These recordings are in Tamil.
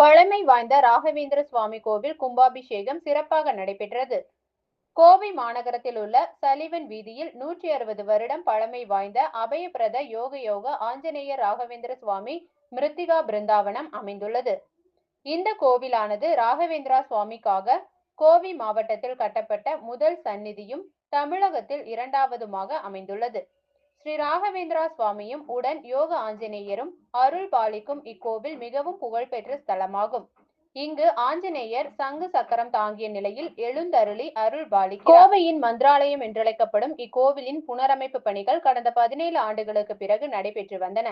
பழமை வாய்ந்த ராகவேந்திர சுவாமி கோவில் கும்பாபிஷேகம் சிறப்பாக நடைபெற்றது. கோவை மாநகரத்தில் உள்ள சலிவன் வீதியில் நூற்றி அறுபது வருடம் பழமை வாய்ந்த அபயபிரத யோக யோக ஆஞ்சநேய ராகவேந்திர சுவாமி மிருத்திகா பிருந்தாவனம் அமைந்துள்ளது. இந்த கோவிலானது ராகவேந்திரா சுவாமிக்காக கோவை மாவட்டத்தில் கட்டப்பட்ட முதல் சந்நிதியும் தமிழகத்தில் இரண்டாவதுமாக அமைந்துள்ளது. ஸ்ரீ ராகவேந்திரா சுவாமியும் உடன் யோக ஆஞ்சநேயரும் அருள் பாலிக்கும் இக்கோவில் மிகவும் புகழ்பெற்ற ஸ்தலமாகும். இங்கு ஆஞ்சநேயர் சங்கு சக்கரம் தாங்கிய நிலையில் எழுந்தருளி அருள் பாலி கோவையின் மந்திராலயம் என்றழைக்கப்படும் இக்கோவிலின் புனரமைப்பு பணிகள் கடந்த பதினேழு ஆண்டுகளுக்கு பிறகு நடைபெற்று வந்தன.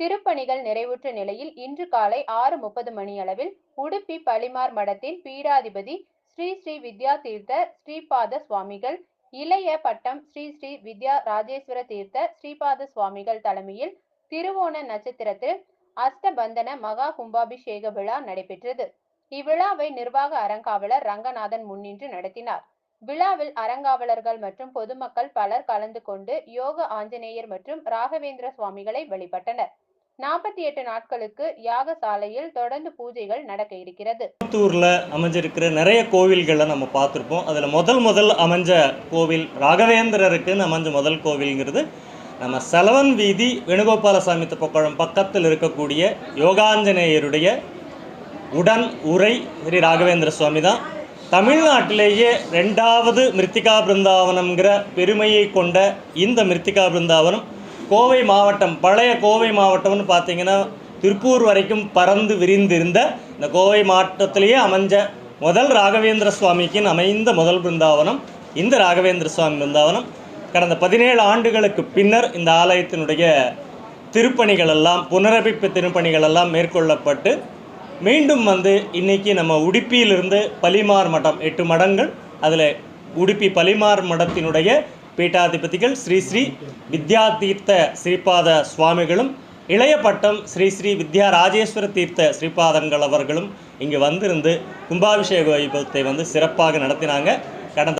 திருப்பணிகள் நிறைவுற்ற நிலையில் இன்று காலை ஆறு முப்பது மணி அளவில் உடுப்பி பளிமார் மடத்தின் பீடாதிபதி ஸ்ரீ ஸ்ரீ வித்யா தீர்த்த ஸ்ரீபாத சுவாமிகள் இளைய பட்டம் ஸ்ரீ ஸ்ரீ வித்யா ராஜேஸ்வர தீர்த்த ஸ்ரீபாத சுவாமிகள் தலைமையில் திருவோண நட்சத்திரத்தில் அஷ்டபந்தன மகா கும்பாபிஷேக விழா நடைபெற்றது. இவ்விழாவை நிர்வாக அறங்காவலர் ரங்கநாதன் முன்னின்று நடத்தினார். விழாவில் அறங்காவலர்கள் மற்றும் பொதுமக்கள் பலர் கலந்து கொண்டு யோக ஆஞ்சநேயர் மற்றும் ராகவேந்திர சுவாமிகளை வழிபட்டனர். நாற்பத்தி எட்டு நாட்களுக்கு யாகசாலையில் தொடர்ந்து பூஜைகள் நடக்க இருக்கிறது. கோயம்புத்தூர்ல அமைஞ்சிருக்கிற நிறைய கோவில்களை நம்ம பார்த்துருப்போம். அதில் முதல் முதல் அமைஞ்ச கோவில் ராகவேந்திரருக்குன்னு அமைஞ்ச முதல் கோவில்ங்கிறது நம்ம செலவன் வீதி வேணுகோபாலசாமி பக்கம் பக்கத்தில் இருக்கக்கூடிய யோகாஞ்சநேயருடைய உடன் உரை ஸ்ரீ ராகவேந்திர சுவாமி தான் தமிழ்நாட்டிலேயே ரெண்டாவது மிருத்திகா பிருந்தாவனம்ங்கிற பெருமையை கொண்ட இந்த மிருத்திகா பிருந்தாவனம் கோவை மாவட்டம் பழைய கோவை மாவட்டம்னு பார்த்தீங்கன்னா திருப்பூர் வரைக்கும் பறந்து விரிந்திருந்த இந்த கோவை மாவட்டத்திலேயே அமைஞ்ச முதல் ராகவேந்திர சுவாமிக்குன்னு அமைந்த முதல் பிருந்தாவனம் இந்த ராகவேந்திர சுவாமி பிருந்தாவனம். கடந்த பதினேழு ஆண்டுகளுக்கு பின்னர் இந்த ஆலயத்தினுடைய திருப்பணிகள் எல்லாம் புனரமைப்பு திருப்பணிகள் எல்லாம் மேற்கொள்ளப்பட்டு மீண்டும் வந்து இன்னைக்கு நம்ம உடுப்பியிலிருந்து பலிமார் மடம் எட்டு மடங்கள் அதில் உடுப்பி பலிமார் மடத்தினுடைய பீட்டாதிபதிகள் ஸ்ரீ ஸ்ரீ வித்யா தீர்த்த ஸ்ரீபாத சுவாமிகளும் இளைய பட்டம் ஸ்ரீ ஸ்ரீ வித்யா ராஜேஸ்வர தீர்த்த ஸ்ரீபாதங்கள் அவர்களும் இங்கு வந்திருந்து கும்பாபிஷேக வைபவத்தை வந்து சிறப்பாக நடத்தினாங்க. கடந்த